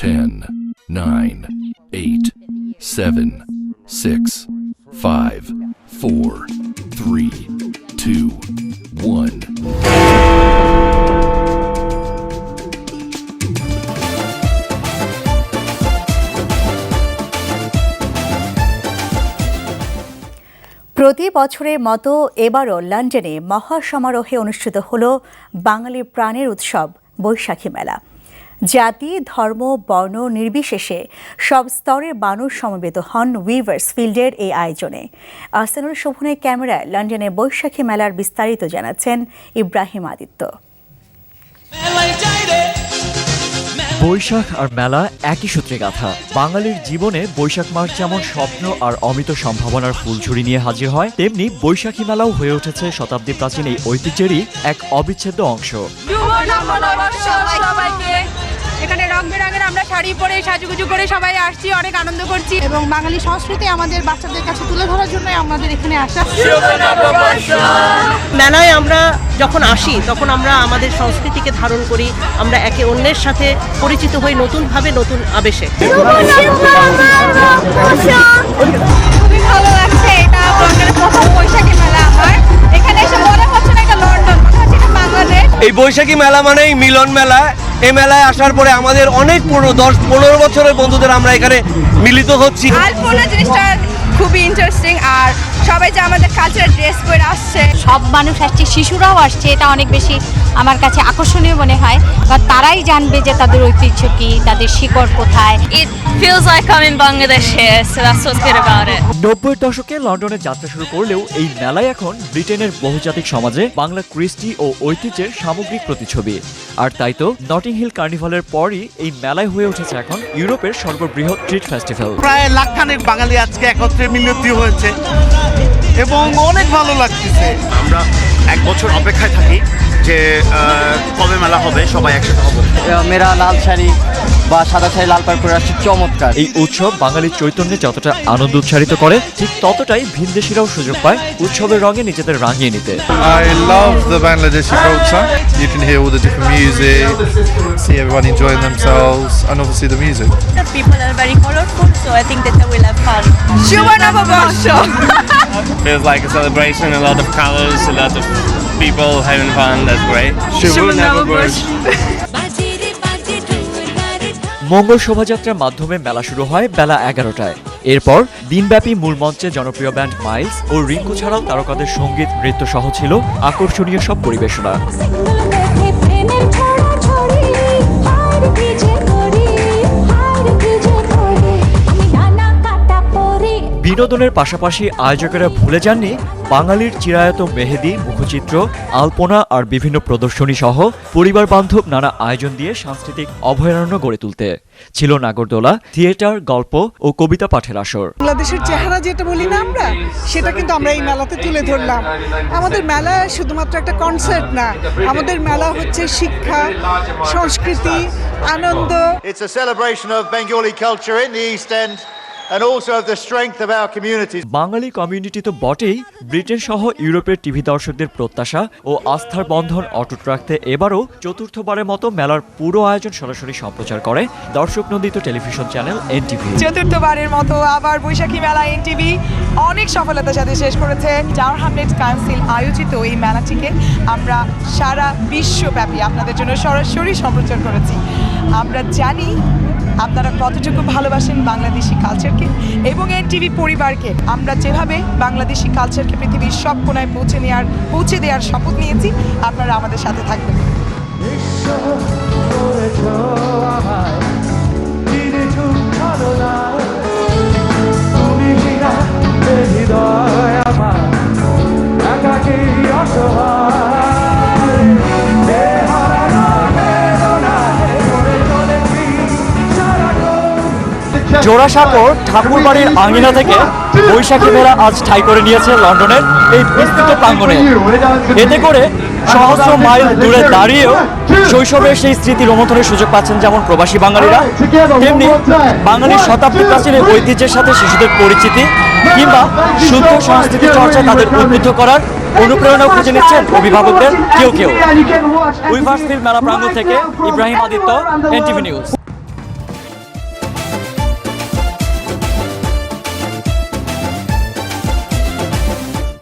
10, 9, 8, 7, 6, 5, 4, 3, 2, 1. প্রতি বছরের মতো এবারও লন্ডনে মহাসমারোহে অনুষ্ঠিত হল বাঙালির প্রাণের উৎসব বৈশাখী মেলা জাতি ধর্ম বর্ণ নির্বিশেষে সব স্তরের মানুষ সমবেত হন উইভার্স ফিল্ডের এই আয়োজনে। আহসানুল শোভনের ক্যামেরায় লন্ডনে বৈশাখী মেলার বিস্তারিত জানাচ্ছেন ইব্রাহিম আদিত্য। বৈশাখ আর মেলা একই সূত্রে গাথা। বাঙালির জীবনে বৈশাখ মাস যেমন স্বপ্ন আর অমিত সম্ভাবনার ফুলঝুরি নিয়ে হাজির হয় তেমনি বৈশাখী মেলাও হয়ে উঠেছে শতাব্দী প্রাচীন এই ঐতিহ্যেরই এক অবিচ্ছেদ্য অংশ। আমরা শাড়ি পরে সাজুগুজু করে সবাই আসছি অনেক আনন্দ করছি। এবং বাঙালি সংস্কৃতি আমাদের বাচ্চাদের কাছে তুলে ধরার জন্য আমাদের এখানে আসা। মেলায় আমরা যখন আসি তখন আমরা আমাদের সংস্কৃতিকে ধারণ করি আমরা একে অন্যের সাথে পরিচিত হই নতুনভাবে নতুন আবেশে। খুবই ভালো লাগছে এটা প্রথম বৈশাখী মেলা আমার। এখানে এসে মনে হচ্ছে না এটা লন্ডন মনে হচ্ছে এটা বাংলাদেশ। এই বৈশাখী মেলা মানেই মিলন মেলা। এই মেলায় আসার পরে আমাদের অনেক পুরো দশ পনেরো বছরের বন্ধুদের আমরা এখানে মিলিত হচ্ছি। আলপনা জিনিসটা খুবই ইন্টারেস্টিং আর সবাই যে আমাদের কালচারাল ড্রেস পরে আসছে। সব মানুষ আসছে শিশুরাও আসছে এটা অনেক বেশি আমার কাছে আকর্ষণীয় মনে হয়। বা তারাই জানবে যে তাদের ঐতিহ্য কি তাদের শিকড় কোথায়। It feels like I'm in Bangladesh here, so that's what's good about it. নব্বই দশকে লন্ডনে যাত্রা শুরু করলেও এই মেলায় এখন ব্রিটেনের বহুজাতিক সমাজে বাংলা কৃষ্টি ও ঐতিহ্যের সামগ্রিক প্রতিছবি আর তাই তো নটিং হিল কার্নিভালের পরই এই মেলায় হয়ে উঠেছে এখন ইউরোপের সর্ববৃহৎ ট্রিট ফেস্টিভ্যাল। প্রায় লাখখানেক বাঙালি আজকে একত্রে মিলিত হয়েছে এবং অনেক ভালো লাগছে আমরা এক বছর অপেক্ষায় থাকি যে কবে মেলা হবে সবাই একসাথে হব। মেয়েরা লাল শাড়ি বা সাদা ছাই লাল পাড় করে আসছে চমৎকার। এই উৎসব বাঙালির চৈতন্যে যতটা আনন্দ উচ্ছারিত করে ঠিক ততটাই ভিনদেশিরাও সুযোগ পায় উৎসবের রঙে নিজেদের রাঙিয়ে নিতে। I love the Bangladeshi culture you can hear all music see everyone enjoying the music the people are very colourful so মঙ্গল শোভাযাত্রার মাধ্যমে মেলা শুরু হয় বেলা এগারোটায়। এরপর দিনব্যাপী মূল মঞ্চে জনপ্রিয় ব্যান্ড মাইলস ও রিঙ্কু ছাড়াও তারকাদের সংগীত, নৃত্য সহ ছিল আকর্ষণীয় সব পরিবেশনা। বিনোদনের পাশাপাশি আয়োজকেরা ভুলে যাননি বাঙালির চিরায়ত মেহেদি মুখচিত্র আলপনা আর বিভিন্ন প্রদর্শনী সহ পরিবার বান্ধব নানা আয়োজন দিয়ে সাংস্কৃতিক অভয়ারণ্য গড়ে তুলতে। ছিল নাগরদোলা থিয়েটার গল্প ও কবিতা পাঠের আসর। বাংলাদেশের চেহারা যেটা বলি না আমরা সেটা কিন্তু আমরা এই মেলাতে তুলে ধরলাম। আমাদের মেলা শুধুমাত্র একটা কনসার্ট না আমাদের মেলা হচ্ছে শিক্ষা সংস্কৃতি আনন্দ। It's a celebration of Bengali culture in the East End. And also of the strength of our communities. Bangali community তো বটেই ব্রিটেন সহ ইউরোপের টিভি দর্শকদের প্রত্যাশা ও আস্থার বন্ধন অটুট রাখতে এবারও চতুর্থবারের মতো মেলার পুরো আয়োজন সরাসরি সম্প্রচার করে দর্শক নন্দিত টেলিভিশন চ্যানেল এনটিভি। চতুর্থবারের মতো আবার বৈশাখী মেলা এনটিভি অনেক সফলতার সাথে শেষ করেছে। টাওয়ার হামলেট কাউন্সিল আয়োজিত এই মেলাটিকে আমরা সারা বিশ্বব্যাপী আপনাদের জন্য সরাসরি সম্প্রচার করেছি। আমরা জানি আপনারা কতটুকু ভালোবাসেন বাংলাদেশি কালচারকে এবং এন টিভি পরিবারকে? আমরা যেভাবে বাংলাদেশি কালচারকে পৃথিবীর সব কোনায় পৌঁছে নেওয়ার পৌঁছে দেওয়ার শপথ নিয়েছি, আপনারা আমাদের সাথে থাকবেন। জোড়াসাঁকোর ঠাকুরবাড়ির আঙিনা থেকে বৈশাখী মেলা আজ ঠাই করে নিয়েছে লন্ডনের এই বিস্তৃত প্রাঙ্গণে। এতে করে সহস্র মাইল দূরে দাঁড়িয়েও শৈশবের সেই স্মৃতি রোমন্থনের সুযোগ পাচ্ছেন যেমন প্রবাসী বাঙালিরা, তেমনি বাঙালির শতাব্দী প্রাচীন ঐতিহ্যের সাথে শিশুদের পরিচিতি কিংবা শুদ্ধ সংস্কৃতি চর্চা তাদের উদ্বুদ্ধ করার অনুপ্রেরণাও খুঁজে নিচ্ছেন অভিভাবকদের কেউ কেউ। উইভার্সফিল্ড মেলা প্রাঙ্গণ থেকে ইব্রাহিম আদিত্য, এনটিভি নিউজ।